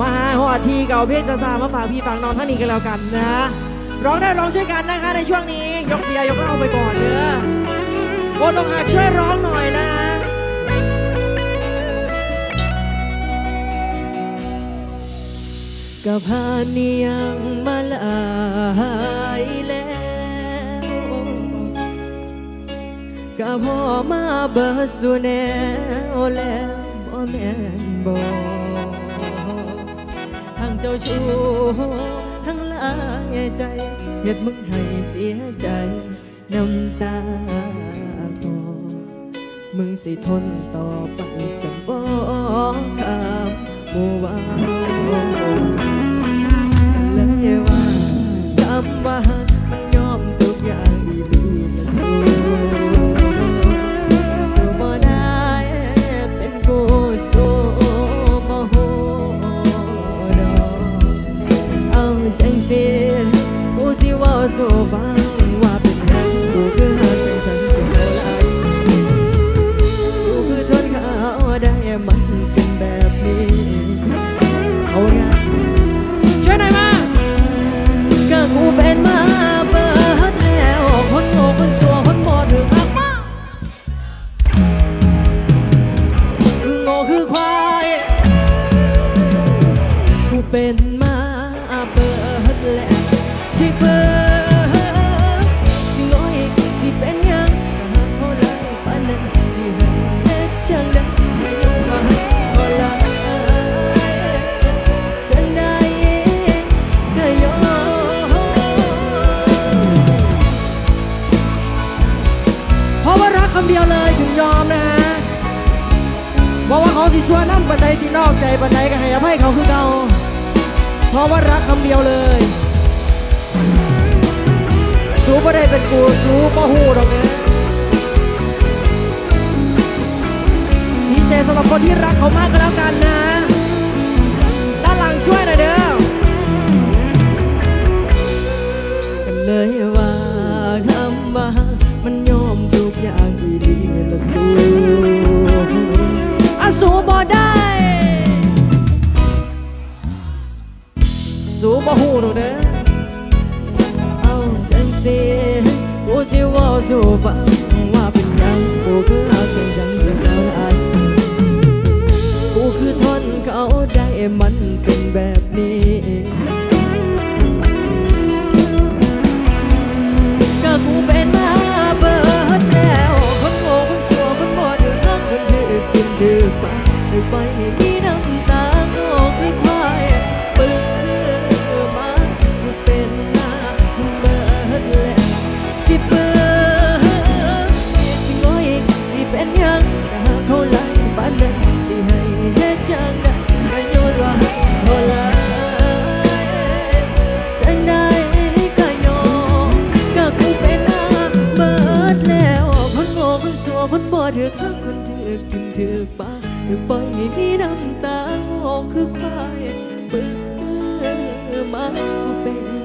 มาหาหอดทีเก่าเพชรจะซามาฝากพี่ฝากน้องท่านนี้กันแล้วกันนะร้องได้ร้องช่วยกันนะคะในช่วงนี้ ยกเบียร์ยกเหล้าไปก่อนเด้อโบนต้องหักช่วยร้องหน่อยนะกับพานียังมาหลายแล้วกับพ่อมาเบิดสู่แนวแล้วบ่แม่นบ่ทั้ง เจ้าชู้ทั้งหลายใจเฮ็ดมึงให้เสียใจน้ำตาคอมึงสิทนต่อไปสันบ่คำมัวว่ สิส่วน้ำปันใดสินอกใจปันใดก็ให้อภัยเขาคือเก่าเพราะว่ารักคำเดียวเลย สู้บ่ได้เป็นกูสู้บ่หูดอกเนี่ยพิเศษสำหรับคนที่รักเขามากก็แล้วกันนะ ด้านหลังช่วยหน่อยเด้อกันเลยว่าคำว่ามันยอมทุกอย่างอีดีละสู้อาสูู้้บ่ได้ สู้บ่ฮู้ดอกเด้อเอาจังสิกูสิเว่าสู่ฟัง ถือ ปากถือปล่อยให้มีน้ำตาออกคือควายเบิดมากูเป็น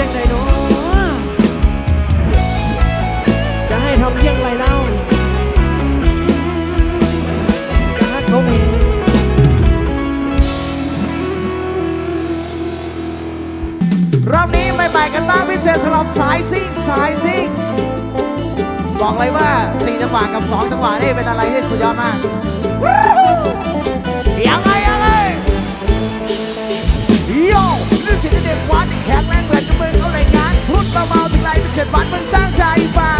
จังใดเนาะจะให้ทำเพียงไรเล่ากาเขาเองรอบนี้ใหม่ๆกันบ้างพิเศษสำหรับสายซิ่งสายซิ่งบอกเลยว่า 4 จังหวะกับ 2 จังหวะนี่เป็นอะไรที่สุดยอดมากานพูดเบาถึงไรเป็นเจ็ดวันมึงตั้งใจฟัง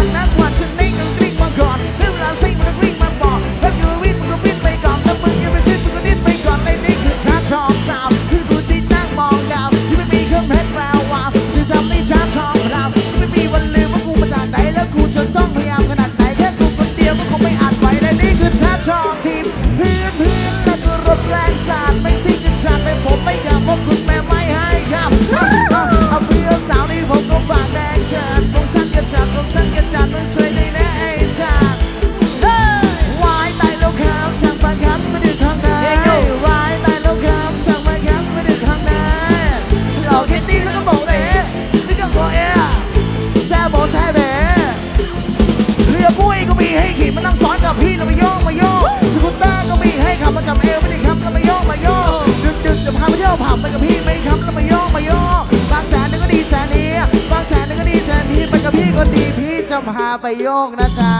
กับพี่ก็ดีพี่จะพาไปโยกนะจ๊ะ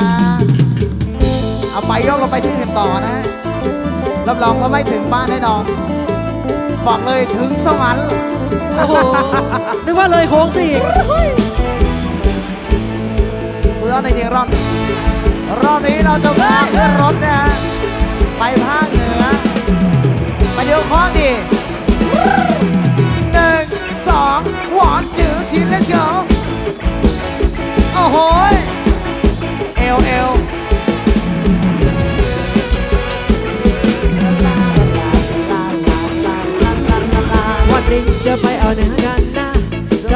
เอาไปโยกเราไปที่อื่นต่อนะ รับรองว่าไม่ถึงบ้านแน่นอน บอกเลยถึงสวรรค์โอ้โหนึกว่าเลยโค้งสิอีกเสือในจริงรอบนี้รอบนี้เราจะพาขึ้นรถนะฮะไปภาคเหนือไปเดี๋ยวข้อดีหนึ่งสองหวานจืดทีเลสโกโ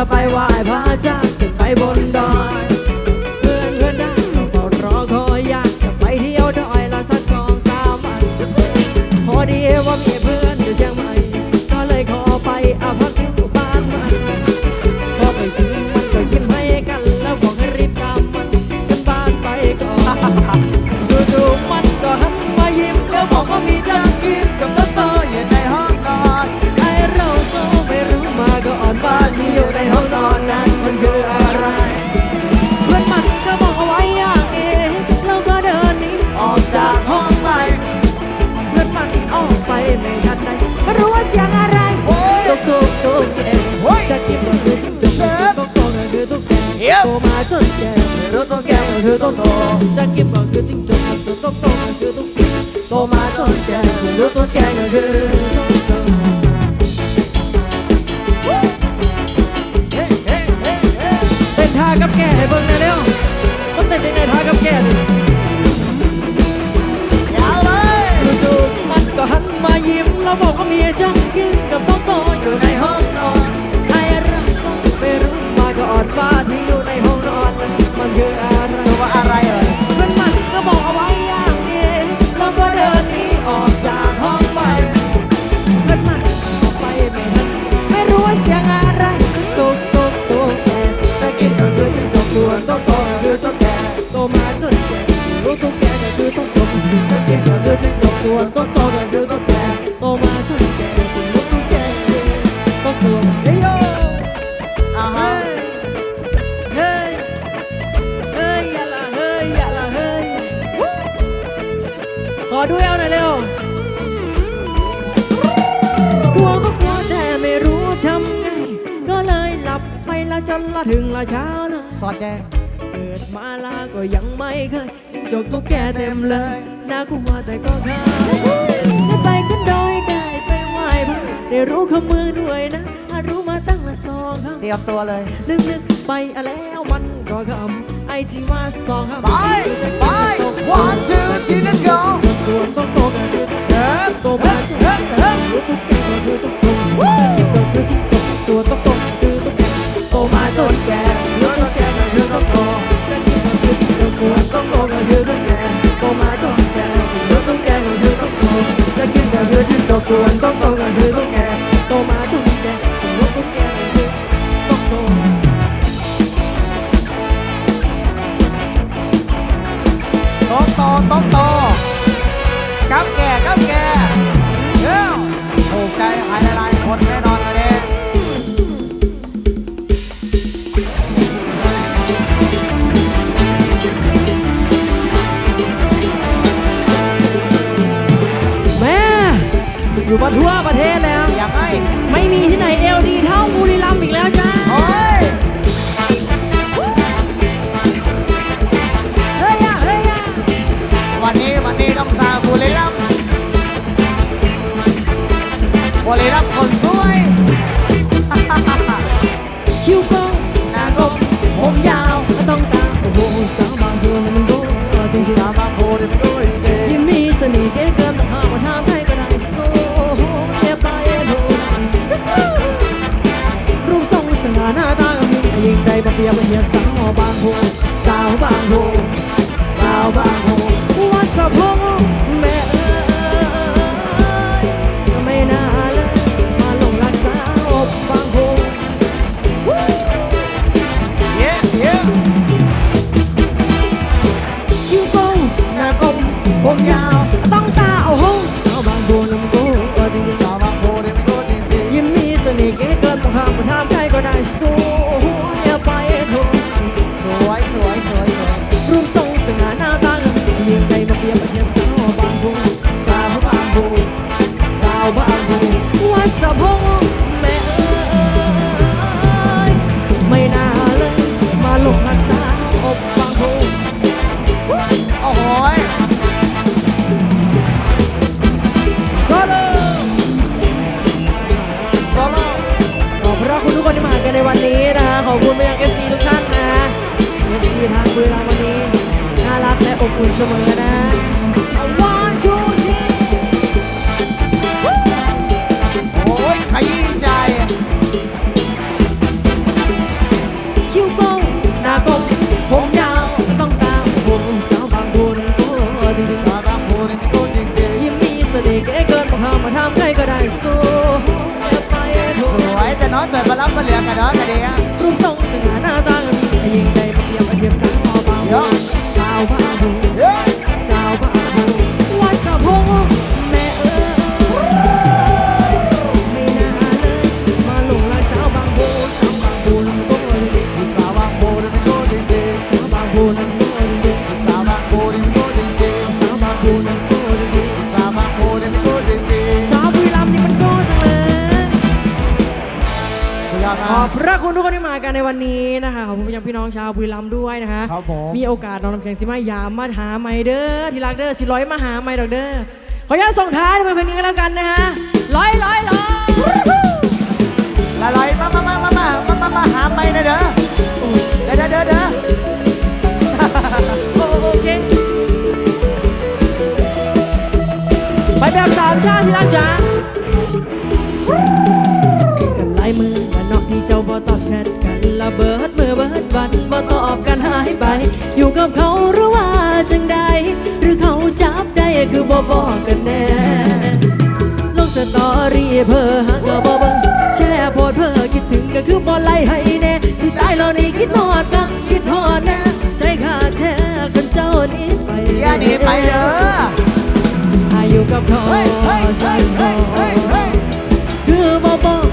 ไปไหว้พระเจ้าจะไปบนดอย ตมาจนแก่รู้ตุ๊กแกก็คือตุ๊กโตจะกินก็คือจิ้งจกส่วนตุ๊กโตก็คือตุ๊กแกโตมาจนแก่รู้ตุ๊กแกก็คือตุ๊กโตเฮ้เฮ้เฮ้เฮ้เต้นท่ากับแก่เบิ่งหน่อยเร็วต้องเต้นยังไงท่ากับแก่ดิยาวเลยจู่ๆมันก็หันมายิ้มแล้วบอกว่ามีจังกินกับต้องโตอยู่ในห้องน ละจนละถึงละเช้าเลยสอดแจ้งเกิดมาลาก็ยังไม่เคยจิ้งจกตุ๊กแกเต็มเลยน่ากลัวแต่ก็ข้าได้ไปขึ้นดอยได้ไปไหว้พระได้รู้ขมือด้วยนะถ้ารู้มาตั้งละสองคำเตรียมตัวเลย นึกนึกไปอะแล้วมันก็คำไอ้ที่ว่าสองคำไปไป one two three let's go ส่วนต้องโตก็คือต้องเชิญโตมาจะเฮ้เฮ้รู้ตุ๊กแกก็คือต้องโตจะกินก็คือจิ้งจกส่วนต้องโต อจิ้งจกสวนต้องโตก็คือต้องแก่โตมาจนแก่รู้ตุ๊กแก่ต้องโตต้องโตต้องโตกับแก่กับแก่เอ้าถูกใจใครหลายคนแน่นอนวันนี้ อยู่มาทั่วประเทศแล้วยังไงไม่มีที่ไหนเอล บ่เบียบ่เหียนสังหอบางโฮสาวบางโฮสาวบางโฮวัดสะพงแม่ไม่น่าเลยมาลงรักสาวบางโฮ Yeah yeah คิ้วโป้งหน้าคมผมยาวต้องตาเอาหงสาวบางโฮน้ำโก้ก็จริงที่สาวบางโฮได้ไม่โก้จริงจริงยิ้มมีเสน่ห์เก๋เกินต้องห้ามมันห้ามใครก็ได้สู้ สีบเงียบสาวบางพูสาวบางพูสาวบางพูวัดสะพงแม่ยไม่น่าเลยมาลงรักษาอบบางพูอ้ยโซโล่โซโล่ขอบพระคุณทุกคนที่มากันในวันนี้นะะขอบคุณไปยังเอฟซีทุกท่านนะเอฟซีทางบุรีรัมย์ ณเสมอนะ One two three โอ้ยขยี้ใจคิ้วโป้งหน้ากลมผมยาวก็ต้องตามผมสาวบางคนก็จริงสาบางพูดนี่โกจริงๆยิ้มมีเสน่ห์เก๋เกินมาห้ามมาทำใครก็ได้สู้จะไปๆถูสกวยแต่น้องเจอมารับมาเหลือกันเนาะกันเดียรูปทรงสง่าหน้าตาก็มีแต่ยิ่งใด malvado อดขอบพระคุณทุกคนที่มากันในวันนี้นะคะขอบคุณพี่น้องชาวบุรีรัมย์ด้วยนะคะครับผมมีโอกาสน้องน้ำแข็งสิมายามมาหาไมเดอร์ที่รักเดอร์สิร้อยมาหาไมเดอร์ขออนุญาตส่งท้ายด้วยเพลงนี้กันแล้วกันนะฮะร้อยร้อยร้อยละร้ยมามามามามามามาหาไมนะเด้อเด้อเด้อเด้อโอเคไปแบบสามชาติที่รักจ้า ที่เจ้าบ่ตอบแชทกันละเบิดมือเบิดวันบ่ตอบกันหายไป อยู่กับเขาหรือว่าจังใด หรือเขาจับได้คือบ่บอกกันแน่ลงสตอรี่เพ้อหักก็บ่เบิ่งแช่โพดเพ้อคิดถึงก็คือบ่ไล่ให้แน่สิตายแล้วนี่คิดฮอดกัคิดฮอดแน่ใจขาดแท้คนเจ้านี้ไปอย่าหนีไปเด้ออายุกับเขาเฮ้ยเฮ้ยเฮ้สั่ยนเฮ้ยเฮ้ยเฮ้ยคือบ่บอกบอกก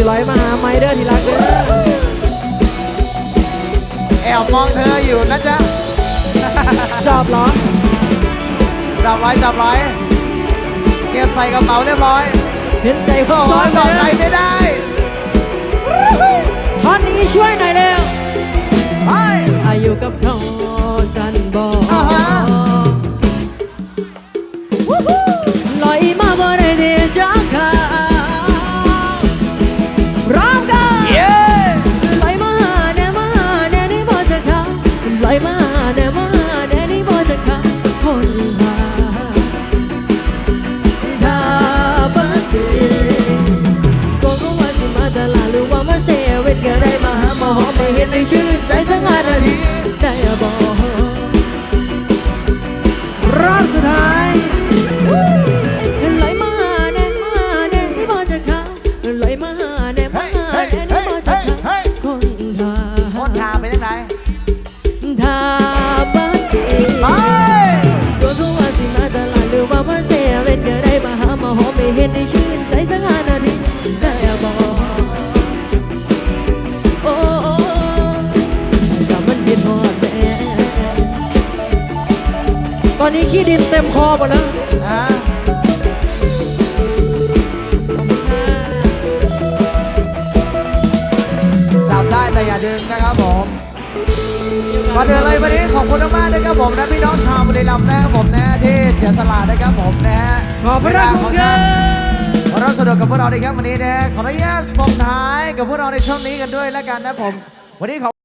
สิร้อยมาหาไมเดอร์ที่รักเด้อแอบมองเธออยู่นะจ๊ะจอบเหรอจับไว้จับไว้เก็บใส่กระเป๋าเรียบร้อยเห็นใจคนโอ้ซ้อยนบอกเลใจยไม่ได้ท่อนนี้ช่วยหน่อยเร็วไปอายุกับเขา ขี้ดินเต็มคอหมดแล้วอ่าจับได้แต่อย่าดึงนะครับผมก่อนเดินเลยวันนี้ขอบคุณมากๆนะครับผมนะพี่น้องชาวบุรีรัมย์นะครับผมนะที่เสียสละนะครับผมนะขอบพระคุณครับเราสะดวกกับพวกเราในครับวันนี้นะขออนุญาตส่งท้ายกับพวกเราในช่วงนี้กันด้วยแล้วกันนะผม วันนี้ขอ